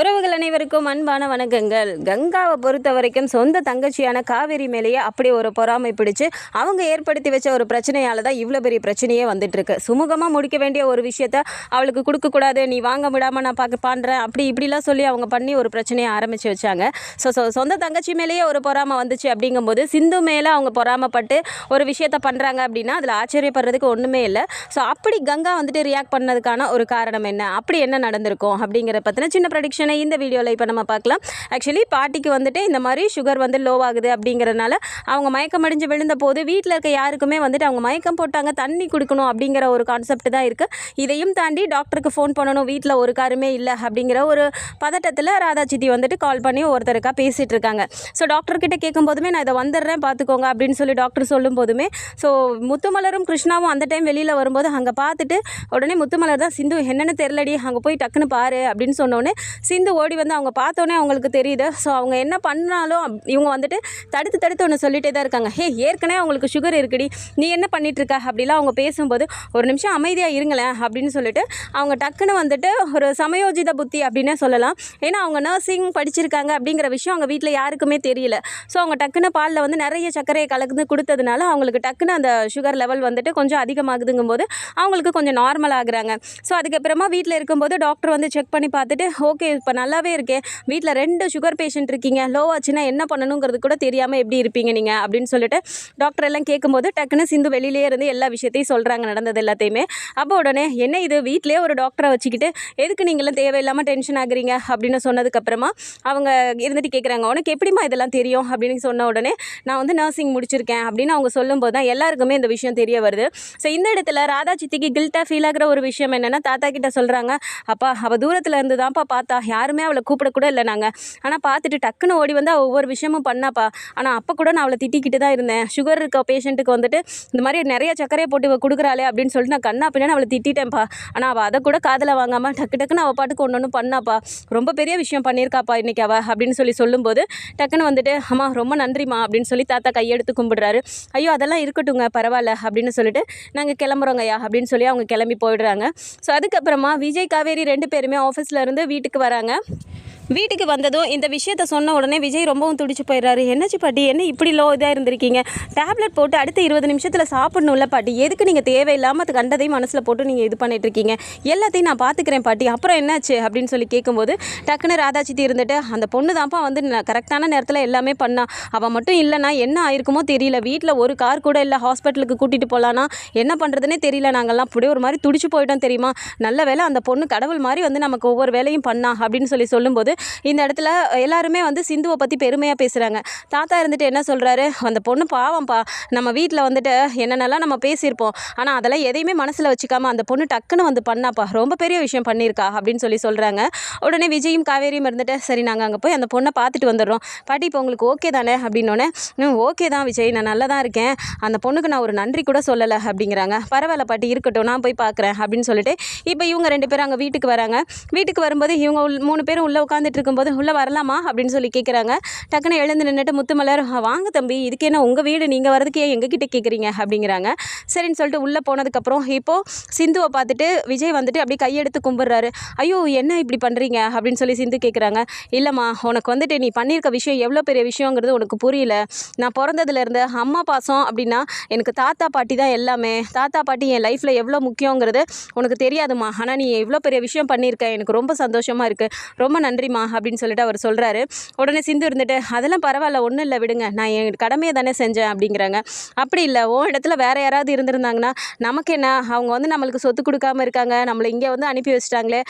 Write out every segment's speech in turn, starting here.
உறவுகள் அனைவருக்கும் அன்பான வணக்கங்கள். கங்காவை பொறுத்த வரைக்கும் சொந்த தங்கச்சியான காவேரி மேலேயே அப்படி ஒரு பொறாமை பிடிச்சு அவங்க ஏற்படுத்தி வச்ச ஒரு பிரச்சனையால் தான் இவ்வளோ பெரிய பிரச்சனையே வந்துட்டுருக்கு. சுமூகமாக முடிக்க வேண்டிய ஒரு விஷயத்த அவளுக்கு கொடுக்கக்கூடாது நீ வாங்க விடாமல் நான் பார்க்க பண்ணுறேன் அப்படி இப்படிலாம் சொல்லி அவங்க பண்ணி ஒரு பிரச்சனையை ஆரம்பித்து வச்சாங்க. ஸோ ஸோ சொந்த தங்கச்சி மேலேயே ஒரு பொறாமை வந்துச்சு அப்படிங்கும்போது சிந்து மேலே அவங்க பொறாமைப்பட்டு ஒரு விஷயத்த பண்ணுறாங்க அப்படின்னா அதில் ஆச்சரியப்படுறதுக்கு ஒன்றுமே இல்லை. ஸோ அப்படி கங்கா வந்துட்டு ரியாக்ட் பண்ணதுக்கான ஒரு காரணம் என்ன? அப்படி என்ன நடந்திருக்கும் அப்படிங்கிற பற்றின சின்ன ப்ரடிக்ஷன் இந்த வீடியோவில் இப்போ நம்ம பார்க்கலாம். ஆக்சுவலி பாட்டிக்கு வந்துட்டு இந்த மாதிரி சுகர் வந்து லோ ஆகுது அப்படிங்கிறதுனால அவங்க மயக்கம் அடைஞ்சு விழுந்த போது வீட்டில் இருக்க யாருக்குமே வந்துட்டு அவங்க மயக்கம் போட்டாங்க தண்ணி குடிக்கணும் அப்படிங்கிற ஒரு கான்செப்ட் தான் இருக்குது இதையும் தாண்டி டாக்டருக்கு ஃபோன் பண்ணணும் வீட்டில் ஒரு காருமே இல்லை அப்படிங்கிற ஒரு பதட்டத்தில் ராதா சித்தி வந்துட்டு கால் பண்ணி ஒருத்தருக்கா பேசிகிட்டு இருக்காங்க. ஸோ டாக்டர்கிட்ட கேட்கும்போதுமே நான் இதை வந்துடுறேன் பார்த்துக்கோங்க அப்படின்னு சொல்லி டாக்டர் சொல்லும் போதுமே ஸோ முத்துமலரும் கிருஷ்ணாவும் அந்த டைம் வெளியில் வரும்போது அங்கே பார்த்துட்டு உடனே முத்துமலர் தான் சிந்து என்னென்னு தெரிலடி அங்கே போய் டக்குன்னு பாரு அப்படின்னு சொன்னோடனே சிந்து ஓடி வந்து அவங்க பார்த்தோன்னே அவங்களுக்கு தெரியுது. ஸோ அவங்க என்ன பண்ணாலும் இவங்க வந்துட்டு தடுத்து தடுத்து ஒன்று சொல்லிட்டே தான் இருக்காங்க. ஹே ஏற்கனவே அவங்களுக்கு சுகர் இருக்குடி. நீ என்ன பண்ணிகிட்ருக்க அப்படிலாம் அவங்க பேசும்போது ஒரு நிமிஷம் அமைதியாக இருங்களேன் அப்படின்னு சொல்லிட்டு அவங்க டக்குன்னு வந்துட்டு ஒரு சமயோஜித புத்தி அப்படின்னே சொல்லலாம். ஏன்னா அவங்க நர்சிங் படிச்சிருக்காங்க அப்படிங்கிற விஷயம் அவங்க வீட்டில் யாருக்குமே தெரியல. ஸோ அவங்க டக்குன்னு பாலில் வந்து நிறைய சர்க்கரையை கலந்து கொடுத்ததுனால அவங்களுக்கு டக்குன்னு அந்த சுகர் லெவல் வந்துட்டு கொஞ்சம் அதிகமாகுதுங்கும் போது அவங்களுக்கு கொஞ்சம் நார்மல் ஆகுறாங்க. ஸோ அதுக்கப்புறமா வீட்டில் இருக்கும்போது டாக்டர் வந்து செக் பண்ணி பார்த்துட்டு ஓகே இப்போ நல்லாவே இருக்கே. வீட்டில் ரெண்டு சுகர் பேஷண்ட் இருக்கீங்க. லோ ஆச்சுன்னா என்ன பண்ணணுங்கிறது கூட தெரியாமல் எப்படி இருப்பீங்க நீங்கள் அப்படின்னு சொல்லிட்டு டாக்டர் எல்லாம் கேட்கும்போது டக்குன்னு சிந்து வெளியிலே இருந்து எல்லா விஷயத்தையும் சொல்கிறாங்க நடந்தது எல்லாத்தையுமே. அப்போ உடனே என்ன இது? வீட்டிலே ஒரு டாக்டரை வச்சுக்கிட்டு எதுக்கு நீங்களும் தேவையில்லாமல் டென்ஷன் ஆகுறீங்க? அப்படின்னு சொன்னதுக்கப்புறமா அவங்க இருந்துட்டு கேட்குறாங்க உனக்கு எப்படிம்மா இதெல்லாம் தெரியும்? அப்படின்னு சொன்ன உடனே நான் வந்து நர்சிங் முடிச்சிருக்கேன். அப்படின்னு அவங்க சொல்லும்போது தான் எல்லாருக்குமே இந்த விஷயம் தெரிய வருது. ஸோ இந்த இடத்துல ராதா சித்திக்கு கில்ட்டாக ஃபீல் ஆகிற ஒரு விஷயம் என்னென்னா தாத்தா கிட்ட சொல்கிறாங்க அப்பா அவள் தூரத்தில் இருந்து தான்ப்பா பார்த்தா. யாருமே அவளை கூப்பிடக்கூட இல்லை நாங்கள் ஆனால் பார்த்துட்டு டக்குன்னு ஓடி வந்து அவள் ஒவ்வொரு விஷயமும் பண்ணாப்பா. ஆனால் அப்போ கூட நான் அவளை திட்டிக்கிட்டு தான் இருந்தேன். சுகர் இருக்க பேஷண்ட்டுக்கு வந்துட்டு இந்த மாதிரி நிறைய சக்கரையை போட்டு கொடுக்குறாளே அப்படின்னு சொல்லிட்டு நான் கண்ணா பின்னாடி அவளை திட்டிட்டேன்ப்பா. ஆனால் அவள் அதை கூட காதில் வாங்காமல் டக்கு டக்குன்னு அவள் பாட்டுக்கு ஒன்று ஒன்று பண்ணாப்பா. ரொம்ப பெரிய விஷயம் பண்ணியிருக்காப்பா இன்றைக்கி அவள் அப்படின்னு சொல்லி சொல்லும்போது டக்குன்னு வந்துட்டு அம்மா ரொம்ப நன்றிம்மா அப்படின்னு சொல்லி தாத்தா கையெடுத்து கும்பிடுறாரு. ஐயோ அதெல்லாம் இருக்கட்டுங்க பரவாயில்ல அப்படின்னு சொல்லிட்டு நாங்கள் கிளம்புறோங்கய்யா அப்படின்னு சொல்லி அவங்க கிளம்பி போயிடுறாங்க. ஸோ அதுக்கப்புறமா விஜய் காவேரி ரெண்டு பேருமே ஆஃபீஸில் இருந்து வீட்டுக்கு வராங்க. சொல்லியிருக்காங்க வீட்டுக்கு வந்ததும் இந்த விஷயத்த சொன்ன உடனே விஜய் ரொம்பவும் துடிச்சு போயிடுறாரு. என்னச்சு பாட்டி? என்ன இப்படி லோ இதாக இருந்திருக்கீங்க? டேப்லெட் போட்டு அடுத்த இருபது நிமிஷத்தில் சாப்பிடணும்ல பாட்டி. எதுக்கு நீங்கள் தேவையில்லாமல் அது கண்டதையும் மனசில் போட்டு நீங்கள் இது பண்ணிட்டு இருக்கீங்க? எல்லாத்தையும் நான் பார்த்துக்கிறேன் பாட்டி. அப்புறம் என்னாச்சு? அப்படின்னு சொல்லி கேட்கும்போது டக்குன்னு ராதாச்சித்தி இருந்துட்டு அந்த பொண்ணு தான்ப்பா வந்து கரெக்டான நேரத்தில் எல்லாமே பண்ணா. அவள் மட்டும் இல்லைனா என்ன ஆயிருக்குமோ தெரியல. வீட்டில் ஒரு கார் கூட இல்லை. ஹாஸ்பிட்டலுக்கு கூட்டிகிட்டு போகலான்னா என்ன பண்ணுறதுனே தெரியல. நாங்கள்லாம் அப்படியே ஒரு மாதிரி துடிச்சு போயிட்டோம் தெரியுமா? நல்ல வேளை அந்த பொண்ணு கடவுள் மாதிரி வந்து நமக்கு ஒவ்வொரு வேலையும் பண்ணா. அப்படின்னு சொல்லி சொல்லும்போது இந்த இடத்துல எல்லாருமே வந்து சிந்துவை பற்றி பெருமையாக பேசுகிறாங்க தாத்தா இருந்துட்டு என்ன சொல்கிறாரு அந்த பொண்ணு பாவம்ப்பா நம்ம வீட்டில் வந்துட்டு என்னென்னலாம் நம்ம பேசியிருப்போம். ஆனால் அதெல்லாம் எதையுமே மனசில் வச்சுக்காமல் அந்த பொண்ணு டக்குன்னு வந்து பண்ணாப்பா. ரொம்ப பெரிய விஷயம் பண்ணியிருக்கா அப்படின்னு சொல்லி சொல்கிறாங்க உடனே விஜயும் காவேரியும் இருந்துட்டு சரி நாங்கள் அங்கே போய் அந்த பொண்ணை பார்த்துட்டு வந்துடுறோம். பாட்டி இப்போ உங்களுக்கு ஓகே தானே? அப்படின்னோடனே ம் ஓகே தான் விஜய். நான் நல்லா தான் இருக்கேன். அந்த பொண்ணுக்கு நான் ஒரு நன்றி கூட சொல்லலை. அப்படிங்கிறாங்க. பரவாயில்ல பாட்டி இருக்கட்டும். நான் போய் பார்க்குறேன். அப்படின்னு சொல்லிட்டு இப்போ இவங்க ரெண்டு பேரும் அங்கே வீட்டுக்கு வராங்க. வீட்டுக்கு வரும்போது இவங்க மூணு பேரும் உள்ளே உட்காந்துட்டு இருக்கும்போது உள்ளே வரலாமா? அப்படின்னு சொல்லி கேட்குறாங்க டக்குன்னு எழுந்து நின்றுட்டு முத்துமலர் வாங்க தம்பி இதுக்கு என்ன உங்கள் வீடு? நீங்கள் வரதுக்கு ஏன் எங்ககிட்ட கேட்குறீங்க அப்படிங்கிறாங்க. சரின்னு சொல்லிட்டு உள்ளே போனதுக்கப்புறம் இப்போது சிந்துவை பார்த்துட்டு விஜய் வந்துட்டு அப்படியே கையெடுத்து கும்பிட்றாரு. ஐயோ என்ன இப்படி பண்ணுறீங்க அப்படின்னு சொல்லி சிந்து கேட்குறாங்க இல்லைம்மா உனக்கு வந்துட்டு நீ பண்ணியிருக்க விஷயம் எவ்வளோ பெரிய விஷயங்கிறது உனக்கு புரியல. நான் பிறந்ததுலேருந்து அம்மா பாசம் அப்படின்னா எனக்கு தாத்தா பாட்டி தான் எல்லாமே. தாத்தா பாட்டி என் லைஃப்பில் எவ்வளோ முக்கியங்கிறது உனக்கு தெரியாதும்மா. ஆனால் நீ எவ்வளோ பெரிய விஷயம் பண்ணியிருக்க. எனக்கு ரொம்ப சந்தோஷமாக இருக்குது ரொம்ப நன்றி முடியுமா அப்படின்னு சொல்லிட்டு அவர் சொல்கிறாரு உடனே சிந்து இருந்துட்டு அதெல்லாம் பரவாயில்ல ஒன்றும் இல்லை விடுங்க. நான் என் கடமையை தானே செஞ்சேன் அப்படிங்கிறாங்க. அப்படி இல்லை ஓ இடத்துல வேறு யாராவது இருந்திருந்தாங்கன்னா நமக்கு என்ன? அவங்க வந்து நம்மளுக்கு சொத்து கொடுக்காம இருக்காங்க. நம்மளை இங்கே வந்து அனுப்பி வச்சிட்டாங்களே.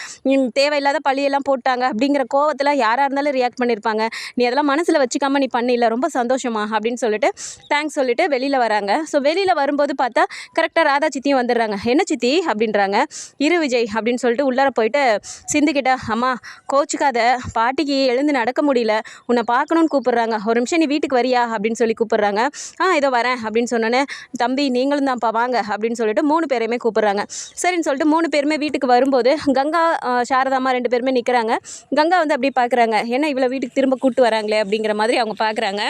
தேவையில்லாத பழியெல்லாம் போட்டாங்க. அப்படிங்கிற கோவத்தில் யாராக இருந்தாலும் ரியாக்ட் பண்ணியிருப்பாங்க நீ அதெல்லாம் மனசில் வச்சுக்காம நீ பண்ணில ரொம்ப சந்தோஷமா? அப்படின்னு சொல்லிட்டு தேங்க்ஸ் சொல்லிட்டு வெளியில் வராங்க. ஸோ வெளியில் வரும்போது பார்த்தா கரெக்டாக ராதா சித்தியும் வந்துடுறாங்க. என்ன சித்தி? அப்படின்றாங்க. இரு விஜய் அப்படின்னு சொல்லிட்டு உள்ளார போயிட்டு சிந்துக்கிட்ட அம்மா கோச்சுக்காத. பாட்டிக்கு எழுந்து நடக்க முடியல. உன்னை பார்க்கணுன்னு கூப்பிட்றாங்க. ஒரு நிமிஷம் நீ வீட்டுக்கு வரியா? அப்படின்னு சொல்லி கூப்பிட்றாங்க. ஆ இதோ வரேன் அப்படின்னு சொன்னோன்னே தம்பி நீங்களும் தான்ப்பா வாங்க அப்படின்னு சொல்லிட்டு மூணு பேரையுமே கூப்பிட்றாங்க. சரின்னு சொல்லிட்டு மூணு பேருமே வீட்டுக்கு வரும்போது கங்கா சாரதாமா சாரதாம்மா ரெண்டு பேருமே நிற்கிறாங்க கங்கா வந்து அப்படியே பார்க்குறாங்க. ஏன்னா இவ்வளோ வீட்டுக்கு திரும்ப கூட்டு வராங்களே? அப்படிங்கிற மாதிரி அவங்க பார்க்குறாங்க.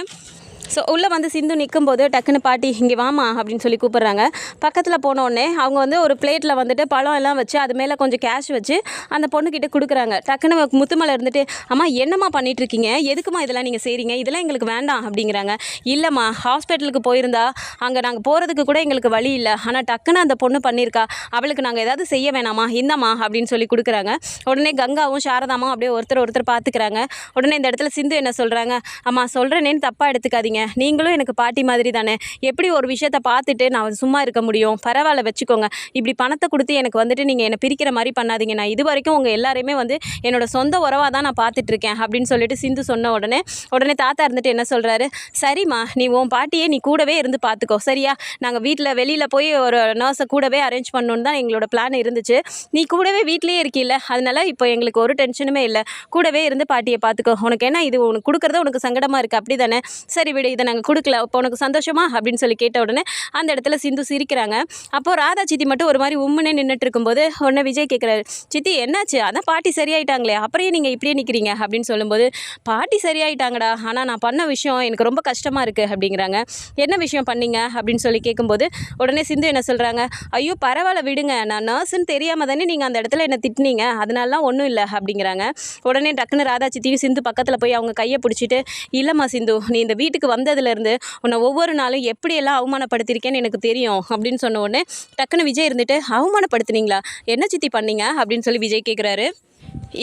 ஸோ உள்ளே வந்து சிந்து நிற்கும்போது டக்குன்னு பாட்டி இங்கே வாமா அப்படின்னு சொல்லி கூப்பிட்றாங்க. பக்கத்தில் போனோடனே அவங்க வந்து ஒரு பிளேட்டில் வந்துட்டு பழம் எல்லாம் வச்சு அது மேலே கொஞ்சம் கேஷ் வச்சு அந்த பொண்ணுக்கிட்ட கொடுக்குறாங்க. டக்குன்னு முத்துமலை இருந்துட்டு அம்மா என்னம்மா பண்ணிட்டு இருக்கீங்க எதுக்குமா இதெல்லாம் நீங்கள் செய்கிறீங்க இதெல்லாம் எங்களுக்கு வேண்டாம் அப்படிங்கிறாங்க. இல்லைம்மா ஹாஸ்பிட்டலுக்கு போயிருந்தா அங்கே நாங்கள் போகிறதுக்கு கூட எங்களுக்கு வழி இல்லை. ஆனால் டக்குன்னு அந்த பொண்ணு பண்ணியிருக்கா அவளுக்கு நாங்கள் ஏதாவது செய்ய வேணாமா? இந்தம்மா அப்படின்னு சொல்லி கொடுக்குறாங்க. உடனே கங்காவும் சாரதாமும் அப்படியே ஒருத்தர் ஒருத்தர் பார்த்துக்கிறாங்க உடனே இந்த இடத்துல சிந்து என்ன சொல்கிறாங்க அம்மா சொல்கிறேனேன்னு தப்பாக எடுத்துக்காதீங்க. நீங்களும் எனக்கு பாட்டி மாதிரி தானே? எப்படி ஒரு விஷயத்த பார்த்துட்டு நான் சும்மா இருக்க முடியும்? பரவாயில்ல வச்சுக்கோங்க. இப்படி பணத்தை கொடுத்து எனக்கு வந்துட்டு நீங்கள் என்னை பிரிக்கிற மாதிரி பண்ணாதீங்க. நான் இது வரைக்கும் உங்கள் எல்லாருமே வந்து என்னோட சொந்த உறவாக தான் நான் பார்த்துட்டு இருக்கேன் அப்படின்னு சொல்லிட்டு சிந்து சொன்ன உடனே உடனே தாத்தா இருந்துட்டு என்ன சொல்கிறாரு சரிம்மா நீ உன் பாட்டியே நீ கூடவே இருந்து பார்த்துக்கோ. சரியா? நாங்கள் வீட்டில் வெளியில் போய் ஒரு நர்ஸை கூடவே அரேஞ்ச் பண்ணணுன்னு தான் எங்களோட பிளான் இருந்துச்சு. நீ கூடவே வீட்லேயே இருக்கில்ல? அதனால இப்போ எங்களுக்கு ஒரு டென்ஷனுமே இல்லை. கூடவே இருந்து பாட்டியை பார்த்துக்கோ. உனக்கு என்ன இது? உனக்கு கொடுக்குறது உனக்கு சங்கடமாக இருக்குது அப்படி தானே சரி விடு இதை நாங்கள் கொடுக்கல இப்போ உனக்கு சந்தோஷமா? அப்படின்னு சொல்லி கேட்ட உடனே அந்த இடத்துல சிந்து சிரிக்கிறாங்க. அப்போது ராதா சித்தி மட்டும் ஒரு மாதிரி உம்முன்னே நின்றுட்டு இருக்கும்போது உடனே விஜய் கேட்குறாரு சித்தி என்னாச்சு? அதான் பாட்டி சரியாயிட்டாங்களே அப்புறம் நீங்கள் இப்படியே நிற்கிறீங்க அப்படின்னு சொல்லும்போது பாட்டி சரியாயிட்டாங்கடா ஆனால் நான் பண்ண விஷயம் எனக்கு ரொம்ப கஷ்டமாக இருக்குது அப்படிங்கிறாங்க. என்ன விஷயம் பண்ணீங்க? அப்படின்னு சொல்லி கேட்கும்போது உடனே சிந்து என்ன சொல்கிறாங்க ஐயோ பரவாயில்ல விடுங்க. நான் நர்ஸுன்னு தெரியாமல் தானே நீங்கள் அந்த இடத்துல என்னை திட்டினீங்க. அதனாலலாம் ஒன்றும் இல்லை அப்படிங்கிறாங்க. உடனே டக்குன்னு ராதா சித்தியும் சிந்து பக்கத்தில் போய் அவங்க கையை பிடிச்சிட்டு இல்லைம்மா சிந்து நீ இந்த வீட்டுக்கு வந்ததுலேருந்து உன்னை ஒவ்வொரு நாளும் எப்படியெல்லாம் அவமானப்படுத்தியிருக்கேன்னு எனக்கு தெரியும் அப்படின்னு சொன்ன உடனே டக்குன்னு விஜய் இருந்துட்டு அவமானப்படுத்துனீங்களா? என்ன சித்தி பண்ணீங்க? அப்படின்னு சொல்லி விஜய் கேட்குறாரு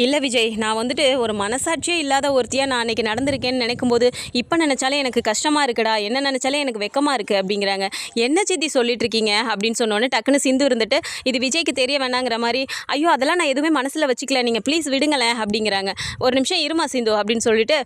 இல்லை விஜய் நான் வந்துட்டு ஒரு மனசாட்சியே இல்லாத ஒருத்தியாக நான் அன்றைக்கி நடந்திருக்கேன்னு நினைக்கும்போது இப்போ நினச்சாலே எனக்கு கஷ்டமாக இருக்குடா என்ன நினச்சாலே எனக்கு வெக்கமாக இருக்குது அப்படிங்கிறாங்க. என்ன சித்தி சொல்லிட்டு இருக்கீங்க? அப்படின்னு சொன்னோன்னே டக்குன்னு சிந்து இருந்துட்டு இது விஜய்க்கு தெரிய வேணாங்கிற மாதிரி ஐயோ அதெல்லாம் நான் எதுவுமே மனசில் வச்சுக்கல நீங்கள் ப்ளீஸ் விடுங்களேன் அப்படிங்கிறாங்க. ஒரு நிமிஷம் இருமா சிந்து அப்படின்னு சொல்லிட்டு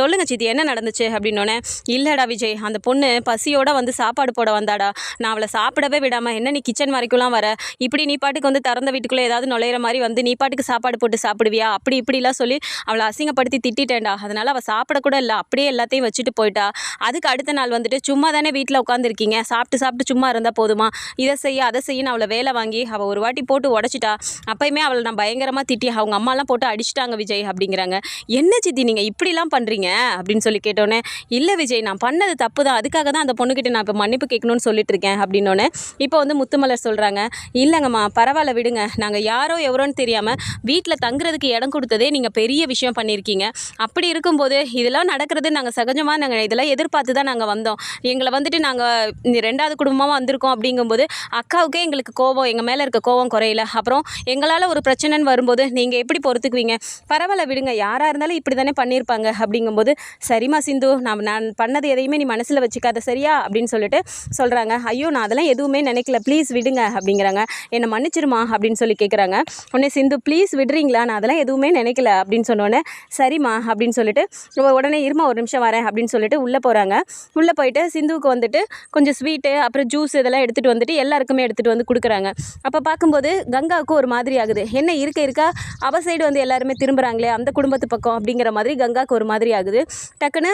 சொல்லுங்கள் சித்தி என்ன நடந்துச்சு? அப்படின்னோடனே இல்லைடா விஜய் அந்த பொண்ணு பசியோட வந்து சாப்பாடு போட வந்தாடா. நான் அவளை சாப்பிடவே விடாமல் என்ன நீ கிச்சன் வரைக்கும்லாம் வர? இப்படி நீ பாட்டுக்கு வந்து திறந்த வீட்டுக்குள்ளே ஏதாவது நுழையிற மாதிரி வந்து நீ பாட்டுக்கு சாப்பாடு போட்டு சாப்பிடுவியா? அப்படி இப்படிலாம் சொல்லி அவளை அசிங்கப்படுத்தி திட்டிட்டேன்டா. அதனால் அவள் சாப்பிடக்கூட இல்லை. அப்படியே எல்லாத்தையும் வச்சுட்டு போயிட்டா. அதுக்கு அடுத்த நாள் வந்துட்டு சும்மா தானே வீட்டில் உட்காந்துருக்கீங்க சாப்பிட்டு சாப்பிட்டு சும்மா இருந்தால் போதுமா? இதை செய்ய அதை செய்யன்னு அவளை வேலை வாங்கி அவள் ஒரு வாட்டி போட்டு உடச்சிட்டா. அப்பயுமே அவளை நான் பயங்கரமாக திட்டி அவங்க அம்மாலாம் போட்டு அடிச்சிட்டாங்க விஜய் அப்படிங்கிறாங்க. என்ன சித்தி நீங்கள் இப்படிலாம் பண்ணுறீங்க அப்படின்னு சொல்லி கேட்டோன்னே இல்லை விஜய் நான் பண்ணது தப்பு தான். அதுக்காக தான் அந்த பொண்ணுக்கிட்ட நான் இப்போ மன்னிப்பு கேட்கணும்னு சொல்லிட்டு இருக்கேன் அப்படின்னோடனே இப்போ வந்து முத்துமலர் சொல்கிறாங்க இல்லைங்கம்மா பரவாயில்ல விடுங்க. நாங்கள் யாரோ எவரோன்னு தெரியாமல் வீட்டில் தங்குறதுக்கு இடம் கொடுத்ததே நீங்கள் பெரிய விஷயம் பண்ணியிருக்கீங்க. அப்படி இருக்கும்போது இதெல்லாம் நடக்கிறது நாங்கள் சகஜமாக நாங்கள் இதெல்லாம் எதிர்பார்த்து தான் நாங்கள் வந்தோம். எங்களை வந்துட்டு நாங்கள் ரெண்டாவது குடும்பமாக வந்திருக்கோம் அப்படிங்கும்போது அக்காவுக்கே எங்களுக்கு கோவம் எங்கள் மேலே இருக்க கோவம் குறையல. அப்புறம் எங்களால் ஒரு பிரச்சனைன்னு வரும்போது நீங்கள் எப்படி பொறுத்துக்குவீங்க? பரவாயில்ல விடுங்க யாராக இருந்தாலும் இப்படி தானே பண்ணியிருப்பாங்க அப்படிங்கும்போது சரிம்மா சிந்து நான் நான் பண்ணது எதையுமே நீ மனசில் வச்சுக்காத சரியா? அப்படின்னு சொல்லிட்டு சொல்கிறாங்க ஐயோ நான் அதெல்லாம் எதுவுமே நினைக்கல. ப்ளீஸ் விடுங்க அப்படிங்கிறாங்க. என்னை மன்னிச்சிருமா அப்படின்னு சொல்லி கேட்குறாங்க உடனே சிந்து ப்ளீஸ் விடுறீங்களா? நான் அதெல்லாம் எதுவுமே நினைக்கல அப்படின்னு சொன்னோடனே சரிம்மா அப்படின்னு சொல்லிட்டு உடனே இருமா ஒரு நிமிஷம் வரேன் அப்படின்னு சொல்லிட்டு உள்ளே போகிறாங்க உள்ளே போயிட்டு சிந்துவுக்கு வந்துட்டு கொஞ்சம் ஸ்வீட்டு அப்புறம் ஜூஸ் இதெல்லாம் எடுத்துகிட்டு வந்துட்டு எல்லாருக்குமே எடுத்துகிட்டு வந்து கொடுக்குறாங்க. அப்போ பார்க்கும்போது கங்காவுக்கு ஒரு மாதிரி ஆகுது. என்ன இருக்க இருக்கா? அவ சைடு வந்து எல்லாருமே திரும்புகிறாங்களே அந்த குடும்பத்து பக்கம் அப்படிங்கிற மாதிரி கங்காவுக்கு ஒரு மாதிரி ஆகுது. டக்குன்னு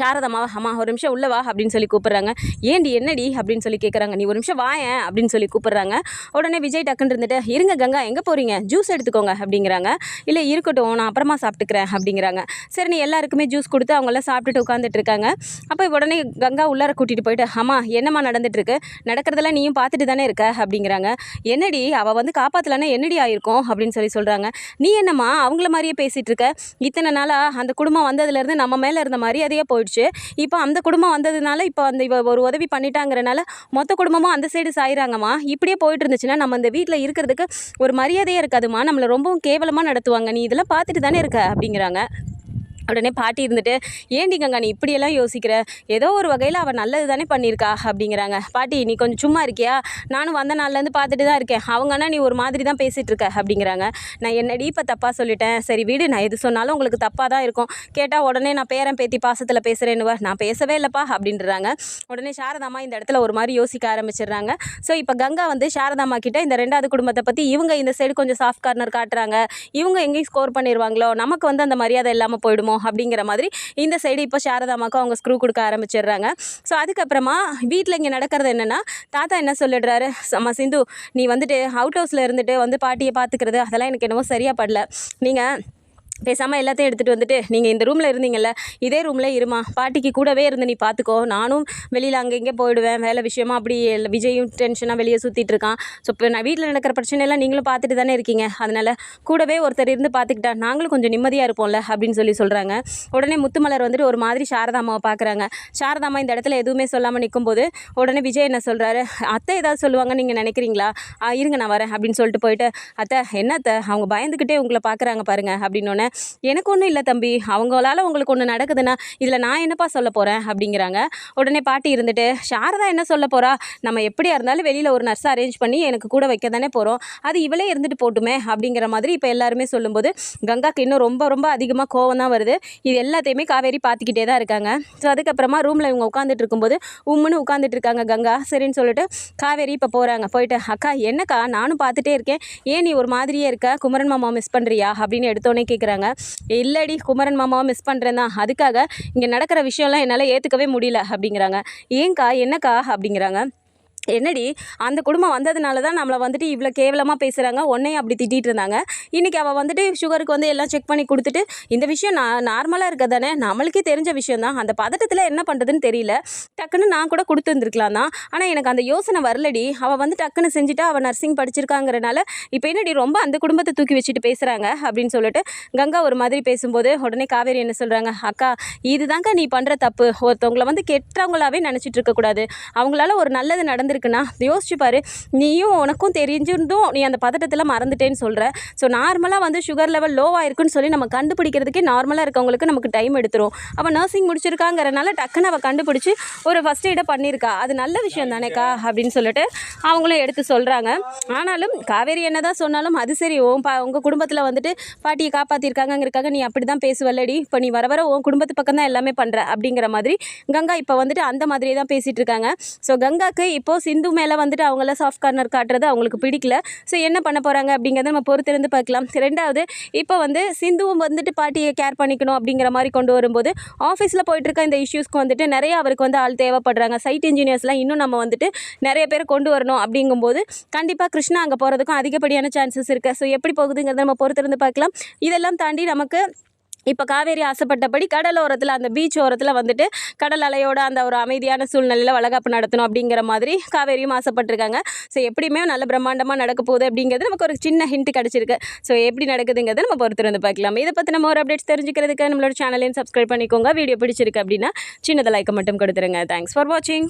சாரதாம்மா அம்மா ஒரு நிமிஷம் உள்ளே வா அப்படின்னு சொல்லி கூப்பிட்றாங்க. ஏண்டி என்னடி அப்படின்னு சொல்லி கேட்குறாங்க நீ ஒரு நிமிஷம் வாயேன் அப்படின்னு சொல்லி கூப்பிட்றாங்க. உடனே விஜய் டக்குன்னு இருந்துட்டு இருங்க கங்கா எங்கே போகிறீங்க ஜூஸ் எடுத்துக்கோங்க அப்படிங்கிறாங்க. இல்லை இருக்கட்டும் நான் அப்புறமா சாப்பிட்டுக்கிறேன் அப்படிங்கிறாங்க. சரி நீ எல்லாருக்குமே ஜூஸ் கொடுத்து அவங்களாம் சாப்பிட்டுட்டு உட்காந்துட்டு இருக்காங்க. அப்போ உடனே கங்கா உள்ளார கூட்டிகிட்டு போயிட்டு அம்மா என்னம்மா நடந்துட்டுருக்கு நடக்கிறதெல்லாம் நீயும் பார்த்துட்டு தானே இருக்க? அப்படிங்கிறாங்க. என்னடி அவள் வந்து காப்பாற்றலன்னா என்னடி ஆயிருக்கும்? அப்படின்னு சொல்லி சொல்கிறாங்க நீ என்னம்மா அவங்கள மாதிரியே பேசிகிட்டு இருக்க? இத்தனை நாளாக அந்த குடும்பம் வந்ததுலேருந்து நம்ம மேலே இருந்த மாதிரி அதையே போயிட்டு போயிடுச்சு. இப்போ அந்த குடும்பம் வந்ததுனால இப்போ அந்த இவ ஒரு உதவி பண்ணிட்டாங்கிறனால மொத்த குடும்பமும் அந்த சைடு சாயிறாங்கம்மா. இப்படியே போயிட்டு இருந்துச்சுன்னா நம்ம இந்த வீட்டில் இருக்கிறதுக்கு ஒரு மரியாதையே இருக்காதுமா நம்மளை ரொம்பவும் கேவலமாக நடத்துவாங்க. நீ இதெல்லாம் பார்த்துட்டு தானே இருக்க அப்படிங்கிறாங்க. உடனே பாட்டி இருந்துட்டு ஏண்டி கங்கா நீ இப்படியெல்லாம் யோசிக்கிற? ஏதோ ஒரு வகையில் அவள் நல்லது தானே பண்ணியிருக்கா? அப்படிங்கிறாங்க. பாட்டி நீ கொஞ்சம் சும்மா இருக்கியா? நானும் வந்த நாள்லேருந்து பார்த்துட்டு தான் இருக்கேன். அவங்கன்னா நீ ஒரு மாதிரி தான் பேசிகிட்டு இருக்க. அப்படிங்கிறாங்க. நான் என்னடி இப்போ தப்பாக சொல்லிட்டேன்? சரி வீடு. நான் எது சொன்னாலும் உங்களுக்கு தப்பாக தான் இருக்கும். கேட்டால் உடனே நான் பேரன் பேத்தி பாசத்தில் பேசுகிறேன்னுவ நான் பேசவே இல்லைப்பா. அப்படின்றாங்க. உடனே சாரதாம்மா இந்த இடத்துல ஒரு மாதிரி யோசிக்க ஆரம்பிச்சிடுறாங்க. ஸோ இப்போ கங்கா வந்து சாரதாம்மா கிட்ட இந்த ரெண்டாவது குடும்பத்தை பற்றி இவங்க இந்த சைடு கொஞ்சம் சாஃப்ட் கார்னர் காட்டுறாங்க. இவங்க எங்கேயும் ஸ்கோர் பண்ணிடுவாங்களோ நமக்கு வந்து அந்த மரியாதை இல்லாமல் போயிடுமோ? அப்படிங்கிற மாதிரி இந்த சைடு இப்போ சாரதாமாக்கும் அவங்க ஸ்க்ரூ கொடுக்க ஆரம்பிச்சிடுறாங்க. ஸோ அதுக்கப்புறமா வீட்டில் இங்கே நடக்கிறது என்னென்னா தாத்தா என்ன சொல்லிடுறாரு? நம்ம சிந்து நீ வந்துட்டு அவுட் ஹவுஸில் இருந்துட்டு வந்து பாட்டியை பார்த்துக்கிறது அதெல்லாம் எனக்கு என்னமோ சரியாக படல. நீங்கள் பேசாமல் எல்லாத்தையும் எடுத்துகிட்டு வந்துட்டு நீங்கள் இந்த ரூமில் இருந்தீங்கல்ல இதே ரூமில் இருமா. பாட்டிக்கு கூடவே இருந்து நீ பார்த்துக்கோ நானும் வெளியில் அங்கே இங்கே போயிடுவேன். வேலை விஷயமா அப்படி இல்லை விஜயும் டென்ஷனாக வெளியே சுற்றிட்டு இருக்கான். ஸோ இப்போ நான் வீட்டில் நடக்கிற பிரச்சனையெல்லாம் நீங்களும் பார்த்துட்டு தானே இருக்கீங்க. அதனால் கூடவே ஒருத்தர் இருந்து பார்த்துக்கிட்டா நாங்களும் கொஞ்சம் நிம்மதியாக இருப்போம்ல அப்படின்னு சொல்லி சொல்கிறாங்க உடனே முத்துமலர் வந்துட்டு ஒரு மாதிரி சாரதாமாவை பார்க்குறாங்க சாரதாமா இந்த இடத்துல எதுவுமே சொல்லாமல் நிற்கும்போது உடனே விஜய் என்ன சொல்கிறாரு அத்தை ஏதாவது சொல்லுவாங்கன்னு நீங்கள் நினைக்கிறீங்களா? "ஆ, இருங்க நான் வரேன் அப்படின்னு சொல்லிட்டு போயிட்டு அத்தை என்ன அத்தை? அவங்க பயந்துக்கிட்டே உங்களை பார்க்குறாங்க பாருங்க அப்படின்னோடனே எனக்கு ஒன்றும் இல்லை தம்பி. அவங்களால உங்களுக்கு ஒன்று நடக்குதுன்னா இதில் நான் என்னப்பா சொல்ல போகிறேன் அப்படிங்கிறாங்க. உடனே பாட்டி இருந்துட்டு சாரதா என்ன சொல்ல போகிறா நம்ம எப்படியா இருந்தாலும் வெளியில் ஒரு நர்ஸை அரேஞ்ச் பண்ணி எனக்கு கூட வைக்க தானே போகிறோம் அது இவளே இருந்துட்டு போட்டுமே. அப்படிங்கிற மாதிரி இப்போ எல்லாருமே சொல்லும்போது கங்காக்கு இன்னும் ரொம்ப ரொம்ப அதிகமாக கோவம் தான் வருது. இது எல்லாத்தையுமே காவேரி பார்த்துக்கிட்டே தான் இருக்காங்க. ஸோ அதுக்கப்புறமா ரூமில் இவங்க உட்காந்துட்டு இருக்கும்போது உம்முன்னு உட்காந்துட்டு இருக்காங்க கங்கா. சரின்னு சொல்லிட்டு காவேரி இப்போ போகிறாங்க போயிட்டு அக்கா என்னக்கா? நானும் பார்த்துட்டே இருக்கேன். ஏன் நீ ஒரு மாதிரியே இருக்க? குமரன் மாமா மிஸ் பண்ணுறியா அப்படின்னு எடுத்தோன்னே கேட்குறாங்க இல்லடி குமரன் மாமாவை மிஸ் பண்ணுறேன் தான். அதுக்காக இங்கே நடக்கிற விஷயம்லாம் என்னால் ஏற்றுக்கவே முடியல அப்படிங்கிறாங்க. ஏங்க்கா என்னக்கா? அப்படிங்கிறாங்க. என்னடி அந்த குடும்பம் வந்ததுனால தான் நம்மளை வந்துட்டு இவ்வளோ கேவலமாக பேசுகிறாங்க ஒன்றையும் அப்படி திட்டிகிட்டு இருந்தாங்க. இன்றைக்கி அவள் வந்துட்டு சுகருக்கு வந்து எல்லாம் செக் பண்ணி கொடுத்துட்டு இந்த விஷயம் நான் நார்மலாக இருக்க தானே நம்மளுக்கே தெரிஞ்ச விஷயம் தான். அந்த பதட்டத்தில் என்ன பண்ணுறதுன்னு தெரியல. டக்குன்னு நான் கூட கொடுத்துருந்துருக்கலாம் தான். ஆனால் எனக்கு அந்த யோசனை வரலடி. அவள் வந்து டக்குன்னு செஞ்சுட்டு அவள் நர்சிங் படிச்சிருக்காங்கிறனால இப்போ என்னடி ரொம்ப அந்த குடும்பத்தை தூக்கி வச்சுட்டு பேசுகிறாங்க அப்படின்னு சொல்லிட்டு கங்கா ஒரு மாதிரி பேசும்போது உடனே காவேரி என்ன சொல்கிறாங்க அக்கா இதுதாங்க நீ பண்ணுற தப்பு. ஒருத்தவங்கள வந்து கெட்டவங்களாவே நினச்சிட்டு இருக்கக்கூடாது. அவங்களால ஒரு நல்லது நடந்து நடந்திருக்குன்னா யோசிச்சு பாரு. நீயும் உனக்கும் தெரிஞ்சிருந்தும் நீ அந்த பதட்டத்தில் மறந்துட்டேன்னு சொல்கிற ஸோ நார்மலாக வந்து சுகர் லெவல் லோவாக இருக்குன்னு சொல்லி நம்ம கண்டுபிடிக்கிறதுக்கே நார்மலாக இருக்கவங்களுக்கு நமக்கு டைம் எடுத்துரும். அவள் நர்சிங் முடிச்சிருக்காங்கிறனால டக்குன்னு அவள் கண்டுபிடிச்சி ஒரு ஃபஸ்ட் எய்டை பண்ணியிருக்கா அது நல்ல விஷயம் தானேக்கா அப்படின்னு சொல்லிட்டு அவங்களும் எடுத்து சொல்கிறாங்க ஆனாலும் காவேரி என்ன தான் சொன்னாலும் அது சரி உன் பா உங்கள் குடும்பத்தில் வந்துட்டு பாட்டியை காப்பாற்றிருக்காங்கிறக்காக நீ அப்படி தான் பேசுவல்லடி. இப்போ நீ வர வர உன் குடும்பத்து பக்கம் தான் எல்லாமே பண்ணுற அப்படிங்கிற மாதிரி கங்கா இப்போ வந்துட்டு அந்த மாதிரியே தான் பேசிகிட்டு இருக்காங்க. ஸோ கங்காக்கு இப்போது சிந்து மேலே வந்துட்டு அவங்கள சாஃப்ட் கார்னர் காட்டுறது அவங்களுக்கு பிடிக்கல. ஸோ என்ன பண்ண போகிறாங்க அப்படிங்கிறத நம்ம பொறுத்திருந்து பார்க்கலாம். ரெண்டாவது இப்போ வந்து சிந்துவும் வந்துட்டு பாட்டியை கேர் பண்ணிக்கணும் அப்படிங்கிற மாதிரி கொண்டு வரும்போது ஆஃபீஸில் போயிட்டு இருக்க இந்த இஷ்யூஸ்க்கு வந்துட்டு நிறைய அவருக்கு வந்து ஆள் தேவைப்படுறாங்க. சைட் இன்ஜினியர்ஸ்லாம் இன்னும் நம்ம வந்துட்டு நிறைய பேர் கொண்டு வரணும் அப்படிங்கும்போது கண்டிப்பாக கிருஷ்ணா அங்கே போகிறதுக்கும் அதிகப்படியான சான்சஸ் இருக்குது ஸோ எப்படி போகுதுங்கிறத நம்ம பொறுத்திருந்து பார்க்கலாம். இதெல்லாம் தாண்டி நமக்கு இப்போ காவேரி ஆசைப்பட்டபடி கடலோரத்தில் அந்த பீச் ஓரத்தில் வந்துட்டு கடல் அலையோட அந்த ஒரு அமைதியான சூழ்நிலையில் வளகாப்பு நடத்தணும் அப்படிங்கிற மாதிரி காவேரியும் ஆசைப்பட்டிருக்காங்க. ஸோ எப்படியுமே நல்ல பிரம்மாண்டமாக நடக்க போகுது அப்படிங்கிறது நமக்கு ஒரு சின்ன ஹிண்ட் கிடச்சிருக்கு. ஸோ எப்படி நடக்குதுங்கிறத நம்ம பொறுத்திருந்து பார்க்கலாம். இதை பற்றி நம்ம ஒரு அப்டேட்ஸ் தெரிஞ்சுக்கிறதுக்கு நம்மளோட சேனலையும் சப்ஸ்கிரைப் பண்ணிக்கோங்க. வீடியோ பிடிச்சிருக்கு அப்படின்னா சின்னதை லைக்கை மட்டும் கொடுத்துருங்க. தேங்க்ஸ் ஃபார் வாட்சிங்